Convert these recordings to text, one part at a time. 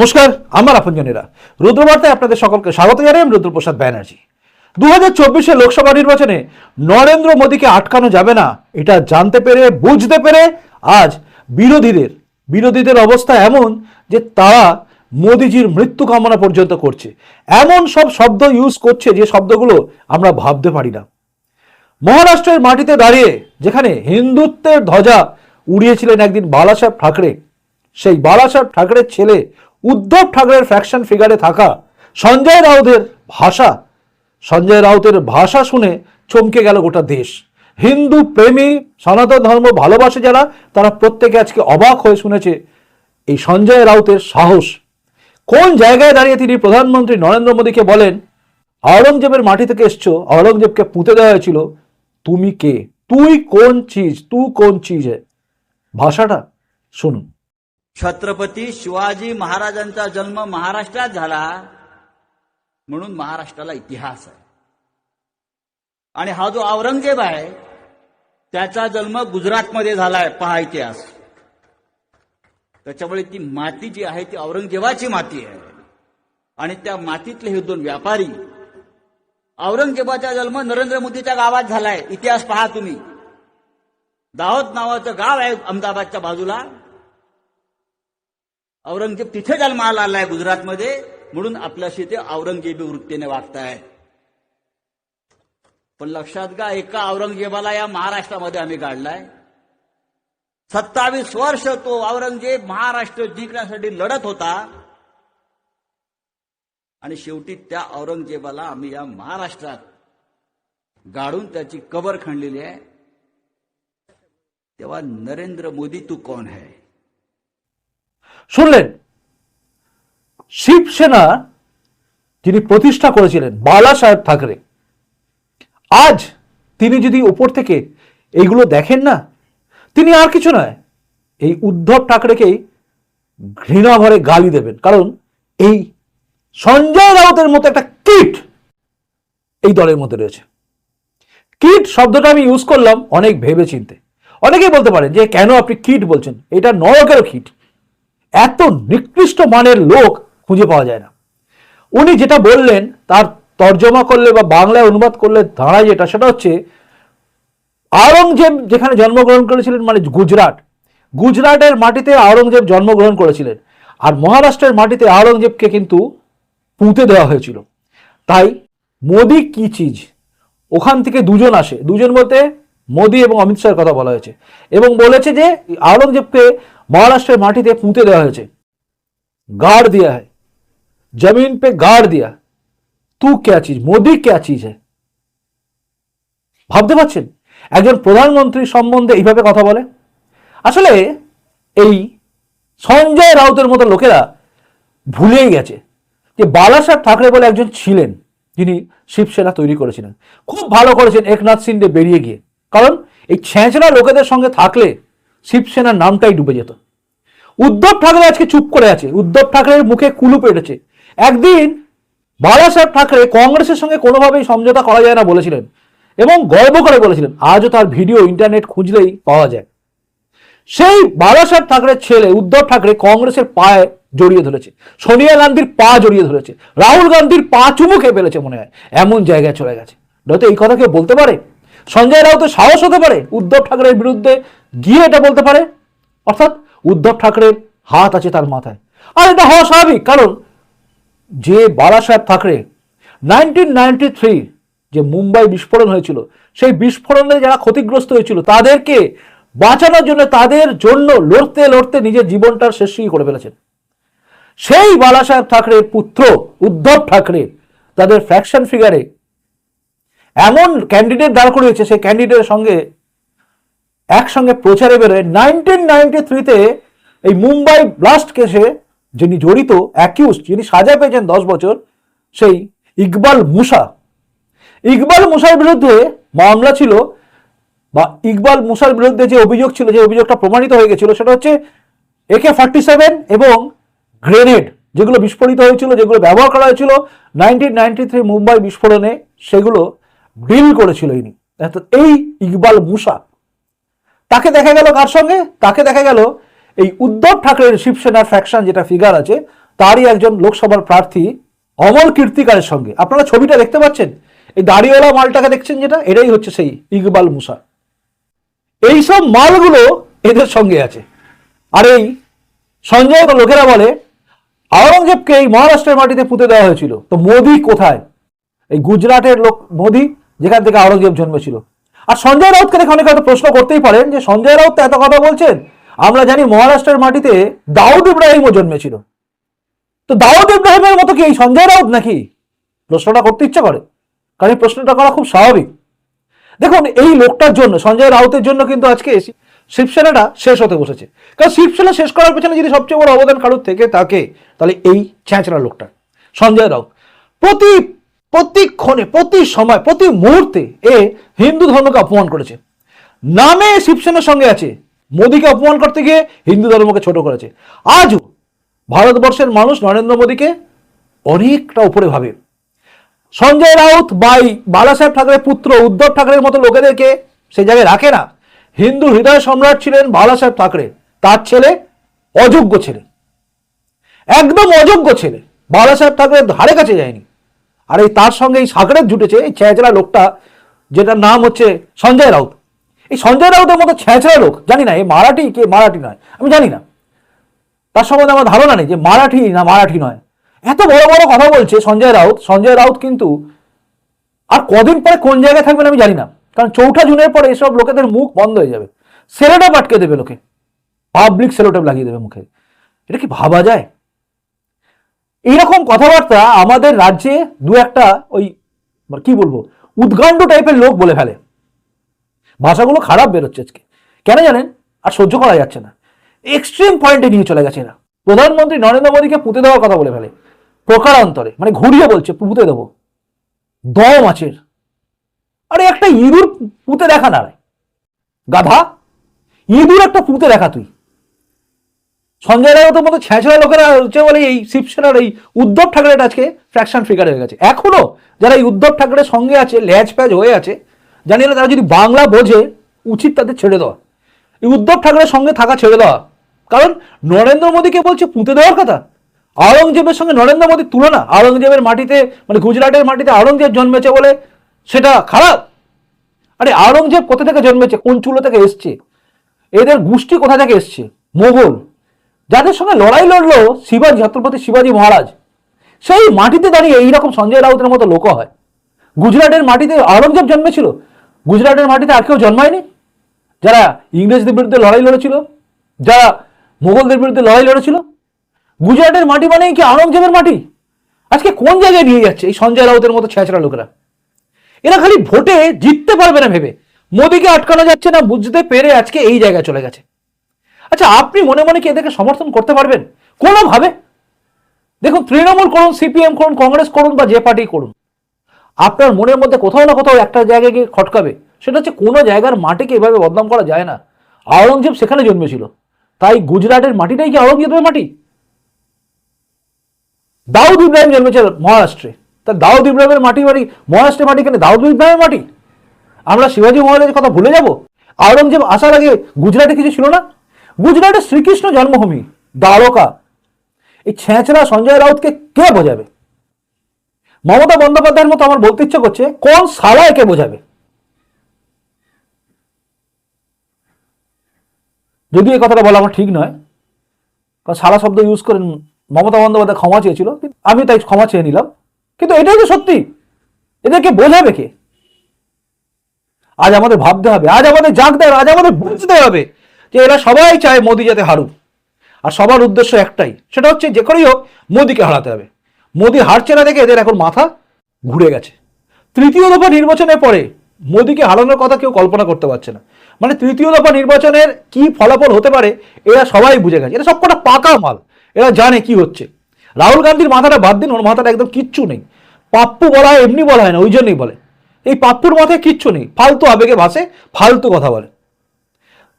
নমস্কার, আমার আপনজনেরা। রুদ্রবার্তায় আপনাদের সকলকে স্বাগত জানাই আমি রুদ্রপ্রসাদ ব্যানার্জি। দু হাজার চব্বিশে লোকসভা নির্বাচনে নরেন্দ্র মোদীকে আটকানো যাবে না, এটা জানতে পেরে, বুঝতে পেরে আজ বিরোধীদের বিরোধীদের অবস্থা এমন যে তারা মোদিজির মৃত্যু কামনা পর্যন্ত করছে। এমন সব শব্দ ইউজ করছে যে শব্দগুলো আমরা ভাবতে পারি না। মহারাষ্ট্রের মাটিতে দাঁড়িয়ে যেখানে হিন্দুত্বের ধ্বজা উড়িয়েছিলেন একদিন বালাসাহেব ঠাকরে, সেই বালাসাহেব ঠাকরের ছেলে উদ্ধব ঠাকরের ফ্যাকশন ফিগারে থাকা সঞ্জয় রাউতের ভাষা, সঞ্জয় রাউতের ভাষা শুনে চমকে গেল গোটা দেশ। হিন্দু প্রেমী, সনাতন ধর্ম ভালোবাসে যারা, তারা প্রত্যেকে আজকে অবাক হয়ে শুনেছে এই সঞ্জয় রাউতের সাহস। কোন জায়গায় দাঁড়িয়ে তিনি প্রধানমন্ত্রী নরেন্দ্র মোদীকে বলেন, আওরঙ্গজেবের মাটি থেকে এসছো, আওরঙ্গজেবকে পুঁতে দেওয়া হয়েছিল। তুমি কে? তুই কোন চিজ? তুই কোন চিজ? ভাষাটা শুনুন। छत्रपती शिवाजी महाराजांचा जन्म महाराष्ट्रात झाला म्हणून महाराष्ट्राला इतिहास आहे. आणि हा जो औरंगजेब आहे त्याचा जन्म गुजरातमध्ये झालाय पहा इतिहास. त्याच्यामुळे ती माती जी आहे ती औरंगजेबाची माती आहे. आणि त्या मातीतले हे दोन व्यापारी औरंगजेबाचा जन्म नरेंद्र मोदीच्या गावात झालाय. इतिहास पहा तुम्ही. दाहोद नावाचं गाव आहे अहमदाबादच्या बाजूला. औरंगजेब तिथे जन्माला आलाय गुजरातमध्ये म्हणून आपल्याशी ते औरंगजेबी वृत्तीने वागताय. पण लक्षात घ्या एका औरंगजेबाला या महाराष्ट्रामध्ये आम्ही काढलाय. सत्तावीस वर्ष तो औरंगजेब महाराष्ट्र जिंकण्यासाठी लढत होता. आणि शेवटी त्या औरंगजेबाला आम्ही या महाराष्ट्रात गाडून त्याची कबर खणलेली आहे. तेव्हा नरेंद्र मोदी तू कोण है শুনলেন? শিবসেনা যিনি প্রতিষ্ঠা করেছিলেন, বালা সাহেব ঠাকরে, আজ তিনি যদি উপর থেকে এইগুলো দেখেন না, তিনি আর কিছু নয়, এই উদ্ধব ঠাকরেকেই ঘৃণা ভরে গালি দেবেন। কারণ এই সঞ্জয় রাউতের মতো একটা কিট এই দলের মধ্যে রয়েছে। কিট শব্দটা আমি ইউজ করলাম অনেক ভেবে চিনতে অনেকেই বলতে পারেন যে কেন আপনি কিট বলছেন? এটা নরকেরও কিট। এত নিকৃষ্ট মানের লোক খুঁজে পাওয়া যায় না। উনি যেটা বললেন, তার তর্জমা করলে বা বাংলায় অনুবাদ করলে দাঁড়ায় যেটা, সেটা হচ্ছে আওরঙ্গজেব যেখানে জন্মগ্রহণ করেছিলেন মানে গুজরাট। গুজরাটের মাটিতে আওরঙ্গজেব জন্মগ্রহণ করেছিলেন। আর মহারাষ্ট্রের মাটিতে আওরঙ্গজেবকে কিন্তু পুঁতে দেওয়া হয়েছিল। তাই মোদি কি চিজ? ওখান থেকে দুজন আসে। দুজন বলতে মোদি এবং অমিত শাহের কথা বলা হয়েছে। এবং বলেছে যে, আওরঙ্গজেবকে মহারাষ্ট্রের মাটিতে পুঁতে দেওয়া হয়েছে गाड़ दिया है जमीन पे गाड़ दिया तू क्या चीज मोदी क्या चीज है ভাবতে পারছেন একজন প্রধানমন্ত্রী সম্বন্ধে এইভাবে কথা বলে আসলে এই সঞ্জয় রাউতের মতো লোকেরা ভুলেই গেছে যে বালাসাহেব ঠাকরে বলে একজন ছিলেন যিনি শিবসেনা তৈরি করেছিলেন খুব ভালো করেছেন একনাথ সিন্ডে বেরিয়ে গিয়ে কারণ এই ছেঁচড়া লোকেদের সঙ্গে থাকলে শিবসেনার নামটাই ডুবে যেত। উদ্ধব ঠাকরে আজকে চুপ করে আছে। উদ্ধব ঠাকরের মুখে কুলু পেটেছে। একদিন বালাসাহেব ঠাকরে কংগ্রেসের সঙ্গে কোনোভাবেই সমঝোতা করা যায় না বলেছিলেন এবং গর্ব করে বলেছিলেন, আজও তার ভিডিও ইন্টারনেট খুঁজলেই পাওয়া যায়। সেই বালাসাহেব ঠাকরের ছেলে উদ্ধব ঠাকরে কংগ্রেসের পায়ে জড়িয়ে ধরেছে। সোনিয়া গান্ধীর পা জড়িয়ে ধরেছে। রাহুল গান্ধীর পা চুমু খেয়ে ফেলেছে মনে হয়। এমন জায়গায় চলে গেছে। নয়তো এই কথা কেউ বলতে পারে? সঞ্জয় রাউত সাহস হতে পারে উদ্ধব ঠাকরের বিরুদ্ধে গিয়ে এটা বলতে পারে। অর্থাৎ উদ্ধব ঠাকরের হাত আছে তার মাথায়। আর এটা হওয়া স্বাভাবিক, কারণ যে Balasaheb Thackeray nineteen ninety three যে মুম্বাই বিস্ফোরণ হয়েছিল, সেই বিস্ফোরণে যারা ক্ষতিগ্রস্ত হয়েছিল, তাদেরকে বাঁচানোর জন্য, তাদের জন্য লড়তে লড়তে নিজের জীবনটার শেষ করে ফেলেছেন। সেই বালাসাহেব ঠাকরের পুত্র উদ্ধব ঠাকরে তাদের ফ্যাকশন ফিগারে এমন ক্যান্ডিডেট দাঁড় করিয়েছে, সেই ক্যান্ডিডেটের সঙ্গে একসঙ্গে প্রচারে বেরোয়। নাইনটিন নাইনটি থ্রিতে এই মুম্বাই ব্লাস্ট কেসে যিনি জড়িত অ্যাকিউজ যিনি সাজা পেয়েছেন দশ বছর, সেই ইকবাল মুসা। ইকবাল মুসার বিরুদ্ধে মামলা ছিল বা ইকবাল মুসার বিরুদ্ধে যে অভিযোগ ছিল, যে অভিযোগটা প্রমাণিত হয়ে গেছিল, সেটা হচ্ছে একে ফার্টি সেভেন এবং গ্রেনেড যেগুলো বিস্ফোরিত হয়েছিল, যেগুলো ব্যবহার করা হয়েছিল নাইনটিন নাইনটি থ্রি মুম্বাই বিস্ফোরণে সেগুলো ডিল করেছিল ইনি। এই ইকবাল মুসা। তাকে দেখা গেল কার সঙ্গে? তাকে দেখা গেল? এই উদ্ধব ঠাকরের শিবসেনার ফ্যাকশন যেটা ফিগার আছে, তারই একজন লোকসভার প্রার্থী অমল কীর্তিকারের সঙ্গে। আপনারা ছবিটা দেখতে পাচ্ছেন? এই দাড়িওয়ালা মালটাকে দেখছেন যেটা? এটাই হচ্ছে সেই ইকবাল মুসা। এইসব মালগুলো এদের সঙ্গে আছে। আর এই সঞ্জয় লোকেরা বলে, আওরঙ্গজেবকে এই মহারাষ্ট্রের মাটিতে পুঁতে দেওয়া হয়েছিল। তো মোদি কোথায়? এই গুজরাটের লোক, মোদি, যেখান থেকে আওরঙ্গজেব জন্মেছিল। আর সঞ্জয় রাউতকে দেখে অনেকে হয়তো প্রশ্ন করতেই পারেন যে সঞ্জয় রাউত এত কথা বলছেন। আমরা জানি মহারাষ্ট্রের মাটিতে দাউদ ইব্রাহিমও জন্মেছিল। তো দাউদ ইব্রাহিমের মতো কি এই সঞ্জয় রাউত নাকি? প্রশ্নটা করতে ইচ্ছা করে। কারণ এই প্রশ্নটা করা খুব স্বাভাবিক। দেখুন, এই লোকটার জন্য, সঞ্জয় রাউতের জন্য কিন্তু আজকে শিবসেনাটা শেষ হতে বসেছে। কারণ শিবসেনা শেষ করার পেছনে যদি সবচেয়ে বড় অবদান কারোর থেকে থাকে, তাহলে এই ছ্যাঁচড়া লোকটা, সঞ্জয় রাউত। প্রতি প্রতিক্ষণে প্রতি সময়, প্রতি মুহূর্তে এ হিন্দু ধর্মকে অপমান করেছে। নামে শিবসেনার সঙ্গে আছে, মোদীকে অপমান করতে গিয়ে হিন্দু ধর্মকে ছোট করেছে। আজও ভারতবর্ষের মানুষ নরেন্দ্র মোদীকে অনেকটা উপরে ভাবে। সঞ্জয় রাউত বাই বালাসাহেব ঠাকুরের পুত্র উদ্ধব ঠাকুরের মতো লোকেদেরকে সেই জায়গায় রাখে না। হিন্দু হৃদয় সম্রাট ছিলেন বালাসাহেব ঠাকরে। তার ছেলে অযোগ্য ছেলে। একদম অযোগ্য ছেলে। বালাসাহেব ঠাকুরের ধারে কাছে যায়নি। আর এই তার সঙ্গে এই সাগরের জুটেছে এই ছ্যাঁচড়া লোকটা, যেটার নাম হচ্ছে সঞ্জয় রাউত। এই সঞ্জয় রাউতের মতো ছ্যাঁচড়া লোক, জানি না এই মারাঠি কে মারাঠি নয়, আমি জানি না। তার সম্বন্ধে আমার ধারণা নেই যে মারাঠি না মারাঠি নয়। এত বড় বড় কথা বলছে সঞ্জয় রাউত সঞ্জয় রাউত কিন্তু আর কদিন পরে কোন জায়গায় থাকবেন আমি জানি না, কারণ চৌঠা জুনের পরে এসব লোকেদের মুখ বন্ধ হয়ে যাবে। সেলোটেপ আটকে দেবে লোকে। পাবলিক সেলোটেপ লাগিয়ে দেবে মুখে। এটা কি ভাবা যায়? এইরকম কথাবার্তা আমাদের রাজ্যে দু একটা ওই মানে কি বলব উদ্গান্ড টাইপের লোক বলে ফেলে। ভাষাগুলো খারাপ বেরোচ্ছে আজকে। কেন জানেন? আর সহ্য করা যাচ্ছে না। এক্সট্রিম পয়েন্টে নিয়ে চলে গেছে এরা। প্রধানমন্ত্রী নরেন্দ্র মোদীকে পুঁতে দেওয়ার কথা বলে ফেলে। প্রকারান্তরে মানে ঘুরিয়ে বলছে, পুঁতে দেবো। দম আছে আরে একটা ইঁদুর পুঁতে দেখা না গাধা, ইঁদুর একটা পুঁতে দেখা তুই। সঞ্জয় রাউতের মতো ছ্যাঁচড়া লোকেরা হচ্ছে বলে এই শিবসেনার এই উদ্ধব ঠাকরের আজকে ফ্র্যাকশন ফিগার হয়ে গেছে। এখনও যারা এই উদ্ধব ঠাকরের সঙ্গে আছে, ল্যাজ প্যাজ হয়ে আছে, জানি না তারা যদি বাংলা বোঝে, উচিত তাদের ছেড়ে দেওয়া। এই উদ্ধব ঠাকরের সঙ্গে থাকা ছেড়ে দেওয়া। কারণ নরেন্দ্র মোদীকে বলছে পুঁতে দেওয়ার কথা। আওরঙ্গজেবের সঙ্গে নরেন্দ্র মোদীর তুলনা, আওরঙ্গজেবের মাটিতে মানে গুজরাটের মাটিতে আওরঙ্গজেব জন্মেছে বলে সেটা খারাপ। আরে আওরঙ্গজেব কোথা থেকে জন্মেছে? কোন চুলো থেকে এসছে? এদের গোষ্ঠী কোথা থেকে এসছে? মোগল। যাদের সঙ্গে লড়াই লড়লো শিবাজি, ছত্রপতি শিবাজি মহারাজ, সেই মাটিতে দাঁড়িয়ে এইরকম সঞ্জয় রাউতের মতো লোক হয়। গুজরাটের মাটিতে আওরঙ্গজেব জন্মেছিল। গুজরাটের মাটিতে আর কেউ জন্মায়নি। যারা ইংরেজদের বিরুদ্ধে লড়াই লড়েছিল, যারা মোগলদের বিরুদ্ধে লড়াই লড়েছিল। গুজরাটের মাটি মানেই কি আওরঙ্গজেবের মাটি? আজকে কোন জায়গায় নিয়ে যাচ্ছে এই সঞ্জয় রাউতের মতো ছেঁচড়া লোকেরা? এরা খালি ভোটে জিততে পারবে না ভেবে। মোদীকে আটকানো যাচ্ছে না, বুঝতে পেরে আজকে এই জায়গায় চলে গেছে। আচ্ছা আপনি মনে মনে কি এদেরকে সমর্থন করতে পারবেন? কোনোভাবে? দেখুন, তৃণমূল করুন, সিপিএম করুন, কংগ্রেস করুন বা যে পার্টি করুন, আপনার মনের মধ্যে কোথাও না কোথাও একটা জায়গায় গিয়ে খটকাবে। সেটা হচ্ছে কোনো জায়গার মাটিকে এভাবে বদনাম করা যায় না। আওরঙ্গজেব সেখানে জন্মেছিল। তাই গুজরাটের মাটিটাই কি আওরঙ্গজেবের মাটি? দাউদ ইব্রাহিম জন্মেছে মহারাষ্ট্রে। তা দাউদ ইব্রাহিমের মাটি বাড়ি, মহারাষ্ট্রের মাটি কেন? দাউদ ইব্রাহিমের মাটি? আমরা শিবাজি মহারাজের কথা ভুলে যাব? আওরঙ্গজেব আসার আগে গুজরাটে কিছু ছিল না? গুজরাটে শ্রীকৃষ্ণ জন্মভূমি, দ্বারকা। এই ছেঁচড়া সঞ্জয় রাউতকে কে বোঝাবে? মমতা বন্দ্যোপাধ্যায়ের মতো আমার বলতে ইচ্ছে করছে, কোন সালা একে বোঝাবে? যদিও এই কথাটা বলা আমার ঠিক নয়, কারণ সারা শব্দ ইউজ করেন মমতা বন্দ্যোপাধ্যায় ক্ষমা চেয়েছিল আমি তাই ক্ষমা চেয়ে নিলাম। কিন্তু এটাই তো সত্যি, এদেরকে বোঝাবে কে? আজ আমাদের ভাবতে হবে, আজ আমাদের জাগতে হবে, আজ আমাদের বুঝতে হবে যে এরা সবাই চায় মোদি যাতে হারুক। আর সবার উদ্দেশ্য একটাই, সেটা হচ্ছে যে করেই হোক মোদিকে হারাতে হবে। মোদি হারছে না দেখে এদের এখন মাথা ঘুরে গেছে। তৃতীয় দফা নির্বাচনের পরে মোদিকে হারানোর কথা কেউ কল্পনা করতে পারছে না। মানে তৃতীয় দফা নির্বাচনের কি ফলাফল হতে পারে, এরা সবাই বুঝে গেছে। এটা সবকটা পাকা মাল, এরা জানে কি হচ্ছে। রাহুল গান্ধীর মাথাটা বাদ দিন, ওর মাথাটা একদম কিচ্ছু নেই। পাপ্পু বলা হয়, এমনি বলা হয় না, ওই জন্যই বলে। এই পাপ্পুর মাথায় কিচ্ছু নেই, ফালতু আবেগে ভাসে, ফালতু কথা বলে।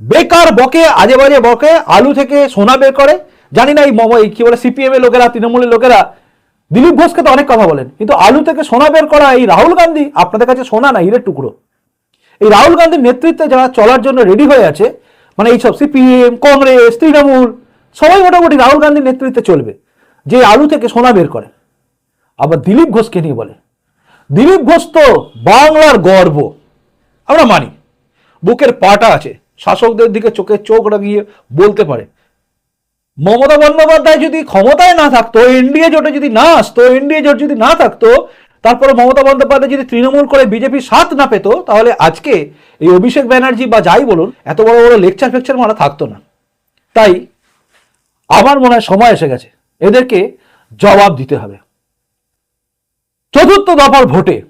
বেকার বকে আজে বাজে বকে, আলু থেকে সোনা বের করে। জানি না এই মম এই কি বলে সিপিএম এর লোকেরা, তৃণমূলের লোকেরা, দিলীপ ঘোষকে তো অনেক কথা বলেন। কিন্তু আলু থেকে সোনা বের করা এই রাহুল গান্ধী, আপনাদের কাছে সোনা না, হিরের টুকরো? এই রাহুল গান্ধীর নেতৃত্বে যারা চলার জন্য রেডি হয়ে আছে মানে এইসব সিপিএম, কংগ্রেস, তৃণমূল, সবাই মোটামুটি রাহুল গান্ধীর নেতৃত্বে চলবে, যে আলু থেকে সোনা বের করে। আবার দিলীপ ঘোষকে নিয়ে বলে, দিলীপ ঘোষ তো বাংলার গর্ব। আমরা মানি, বুকের পাটা আছে। শাসকদের দিকে চোখে চোখ রাখিয়ে বলতে পারে। মমতা বন্দ্যোপাধ্যায় যদি ক্ষমতায় না থাকতো, এনডিএ জোটে যদি না আসতো, এনডিএ জোট যদি না থাকতো, তারপরে মমতা বন্দ্যোপাধ্যায় যদি তৃণমূল করে বিজেপির সাথ না পেত, তাহলে আজকে এই অভিষেক ব্যানার্জি বা যাই বলুন, এত বড় বড় লেকচার ফেকচার মারা থাকতো না। তাই আমার মনে হয় সময় এসে গেছে। এদেরকে জবাব দিতে হবে। চতুর্থ দফার ভোটে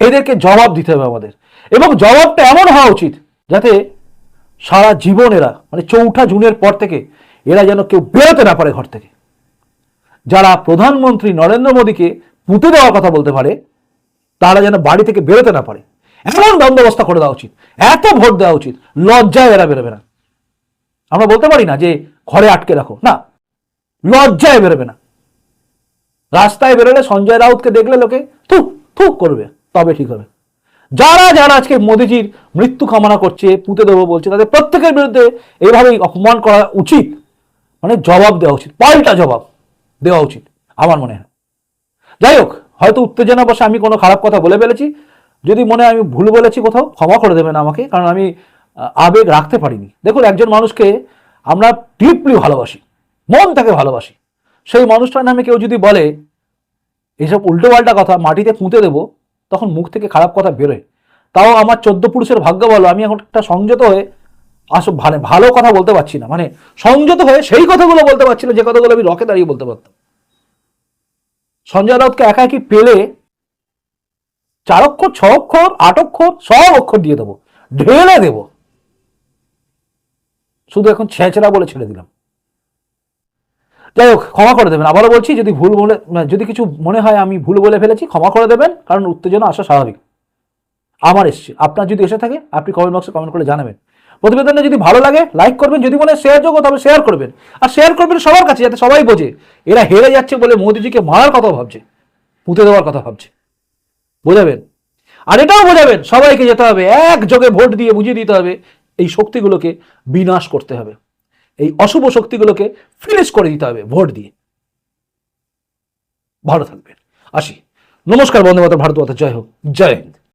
এদেরকে জবাব দিতে হবে আমাদের। এবং জবাবটা এমন হওয়া উচিত যাতে সারা জীবন এরা মানে চৌঠা জুনের পর থেকে এরা যেন কেউ বেরোতে না পারে ঘর থেকে। যারা প্রধানমন্ত্রী নরেন্দ্র মোদীকে পুঁতে দেওয়ার কথা বলতে পারে, তারা যেন বাড়ি থেকে বেরোতে না পারে। এমন বন্দোবস্ত করে দেওয়া উচিত, এত ভোট দেওয়া উচিত, লজ্জায় এরা বেরোবে না। আমরা বলতে পারি না যে ঘরে আটকে রাখো, না। লজ্জায় বেরোবে না। রাস্তায় বেরোলে সঞ্জয় রাউতকে দেখলে লোকে থুক থুক করবে, তবে ঠিক হবে। যারা যারা আজকে মোদিজির মৃত্যু কামনা করছে, পুঁতে দেবো বলছে, তাদের প্রত্যেকের বিরুদ্ধে এইভাবেই অপমান করা উচিত। মানে জবাব দেওয়া উচিত, পাল্টা জবাব দেওয়া উচিত, আমার মনে হয়। যাই হোক, হয়তো উত্তেজনা বসে আমি কোনো খারাপ কথা বলে ফেলেছি। যদি মনে আমি ভুল বলেছি কোথাও, ক্ষমা করে দেবেন আমাকে, কারণ আমি আবেগ রাখতে পারিনি। দেখুন, একজন মানুষকে আমরা ডিপলি ভালোবাসি, মন থেকে ভালোবাসি। সেই মানুষটার নামে কেউ যদি বলে এইসব উল্টোপাল্টা কথা, মাটিতে পুঁতে দেবো তখন মুখ থেকে খারাপ কথা বেরোয়। তাও আমার চোদ্দ পুরুষের ভাগ্য বলো, আমি এখন একটা সংযত হয়ে আস মানে ভালো কথা বলতে পারছি না। মানে সংযত হয়ে সেই কথাগুলো বলতে পারছি না, যে কথাগুলো আমি রকে দাঁড়িয়ে বলতে পারতাম। সঞ্জয় রাউতকে একা একই পেলে? চার অক্ষর, ছ অক্ষর, আট অক্ষর, সব অক্ষর দিয়ে দেবো, ঢেলে দেব। শুধু এখন ছেঁচড়া বলে ছেড়ে দিলাম। যাই হোক, ক্ষমা করে দেবেন। আবারও বলছি, যদি ভুল বলে যদি কিছু মনে হয় আমি ভুল বলে ফেলেছি, ক্ষমা করে দেবেন, কারণ উত্তেজনা আসা স্বাভাবিক। আমার এসছে। আপনার যদি এসে থাকে, আপনি কমেন্ট বক্সে কমেন্ট করে জানাবেন। প্রতিবেদনটা যদি ভালো লাগে লাইক করবেন, যদি মনে শেয়ার যোগ্য, তবে শেয়ার করবেন। আর শেয়ার করবেন সবার কাছে, যাতে সবাই বোঝে। এরা হেরে যাচ্ছে বলে মোদিজিকে মারার কথা ভাবছে, পুঁতে দেওয়ার কথা ভাবছে। বোঝাবেন? আর এটাও বোঝাবেন, সবাইকে যেতে হবে। একযোগে ভোট দিয়ে বুঝিয়ে দিতে হবে। এই শক্তিগুলোকে বিনাশ করতে হবে। এই অশুভ শক্তিগুলোকে ফিনিশ করে দিতে হবে, ভোট দিয়ে। ভালো থাকবেন। আসি। নমস্কার বন্ধু মাতা ভারত জয় হোক। জয় হিন্দ।